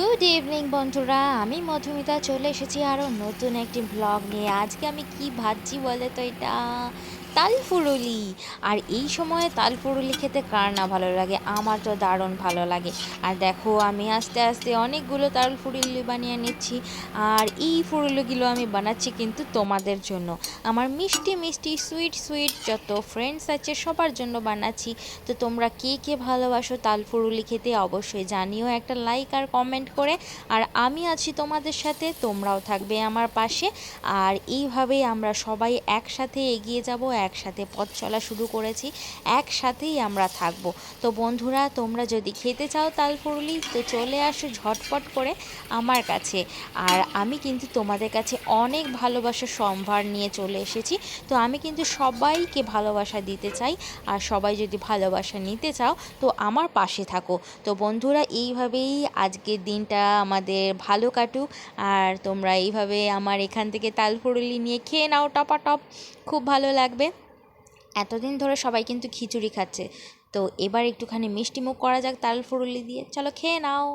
Good evening বন্ধুরা। আমি মধুমিতা, চলে এসেছি আরও নতুন একটি ব্লগ নিয়ে। আজকে আমি কি ভাবছি বলে তো এটা? তালফুরুলি। আর এই সময়ে তালফুরুলি খেতে কার না ভালো লাগে? আমার তো দারুণ ভালো লাগে। আর দেখো, আমি আস্তে আস্তে অনেকগুলো তালফুরুলি বানিয়ে নিচ্ছি। আর এই ফুরুলিগুলো আমি বানাচ্ছি কিন্তু তোমাদের জন্য। আমার মিষ্টি মিষ্টি, সুইট সুইট যত ফ্রেন্ডস আছে সবার জন্য বানাচ্ছি। তো তোমরা কে কে ভালোবাসো তালফুরুলি খেতে অবশ্যই জানিও একটা লাইক আর কমেন্ট করে। আর আমি আছি তোমাদের সাথে, তোমরাও থাকবে আমার পাশে। আর এইভাবেই আমরা সবাই একসাথে এগিয়ে যাব একসাথে পথ চলা শুরু করেছি, একসাথেই আমরা থাকব। তো বন্ধুরা, তোমরা যদি খেতে চাও তালফুরুলি তো চলে আসো ঝটপট করে আমার কাছে। আর আমি কিন্তু তোমাদের কাছে অনেক ভালোবাসার সম্ভার নিয়ে চলে এসেছি। তো আমি কিন্তু সবাইকে ভালোবাসা দিতে চাই। আর সবাই যদি ভালোবাসা নিতে চাও, তো আমার পাশে থাকো। তো বন্ধুরা, এইভাবেই আজকের দিনটা আমাদের ভালো কাটুক। আর তোমরা এইভাবে আমার এখান থেকে তালফুরুলি নিয়ে খেয়ে নাও, টপাটপ। খুব ভালো লাগবে। এতদিন ধরে সবাই কিন্তু খিচুড়ি খাচ্ছে। তো এবার একটুখানি মিষ্টি মুখ করা যাক তাল ফুরুলি দিয়ে। চলো খেয়ে নাও।